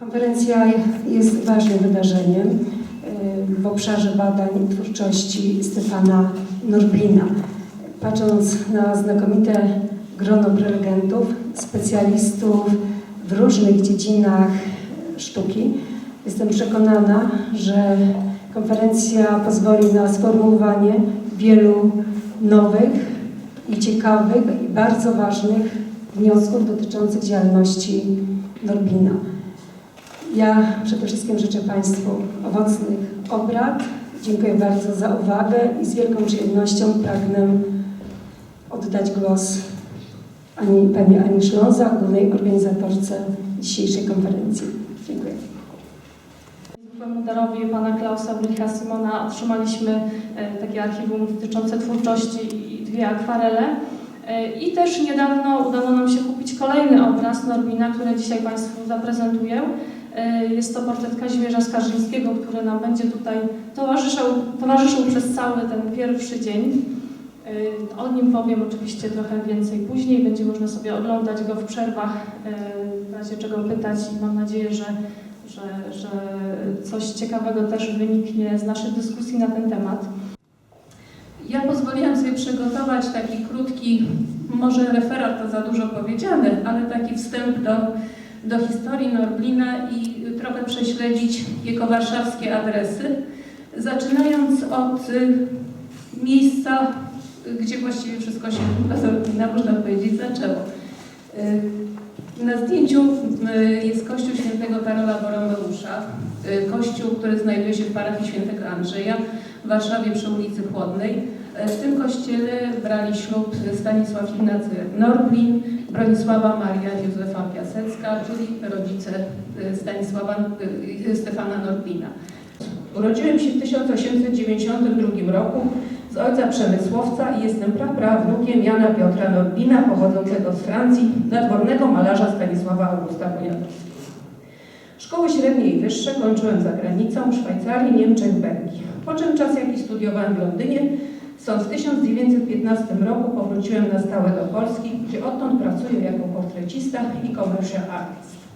Konferencja jest ważnym wydarzeniem y, w obszarze badań twórczości Stefana Norblina. Patrząc na znakomite grono prelegentów, specjalistów w różnych dziedzinach sztuki, jestem przekonana, że konferencja pozwoli na sformułowanie wielu nowych i ciekawych i bardzo ważnych wniosków dotyczących działalności Norblina. Ja przede wszystkim życzę Państwu owocnych obrad. Dziękuję bardzo za uwagę i z wielką przyjemnością pragnę oddać głos Ani, Pani Ani Szląza, głównej organizatorce dzisiejszej konferencji. Dziękuję. Zwykłemu darowi pana Klausa Ulricha Simona otrzymaliśmy e, takie archiwum dotyczące twórczości i dwie akwarele. E, I też niedawno udało nam się kupić kolejny obraz Norbina, który dzisiaj Państwu zaprezentuję. E, Jest to portret Kazimierza Skarżyńskiego, który nam będzie tutaj towarzyszył, towarzyszył przez cały ten pierwszy dzień. E, O nim powiem oczywiście trochę więcej później. Będzie można sobie oglądać go w przerwach, e, w razie czego pytać i mam nadzieję, że że, że coś ciekawego też wyniknie z naszej dyskusji na ten temat. Ja pozwoliłam sobie przygotować taki krótki, może referat to za dużo powiedziane, ale taki wstęp do, do historii Norblina i trochę prześledzić jego warszawskie adresy, zaczynając od y, miejsca, y, gdzie właściwie wszystko się dla Norblina, można powiedzieć, zaczęło. Y, na zdjęciu jest kościół świętego Karola Boromeusza, kościół, który znajduje się w parafii świętego Andrzeja w Warszawie przy ulicy Chłodnej. W tym kościele brali ślub Stanisław Ignacy Norblin, Bronisława Maria Józefa Piasecka, czyli rodzice y, Stanisława, y, Stefana Norblina. Urodziłem się w 1892 roku z ojca przemysłowca i jestem praprawnukiem Jana Piotra Norblina, pochodzącego z Francji, nadwornego malarza Stanisława Augusta Poniatowskiego. Szkoły średnie i wyższe kończyłem za granicą, w Szwajcarii, Niemczech, Belgii. Po czym czas jaki studiowałem w Londynie, stąd w 1915 roku powróciłem na stałe do Polski, gdzie odtąd pracuję jako portrecista i commercial artist.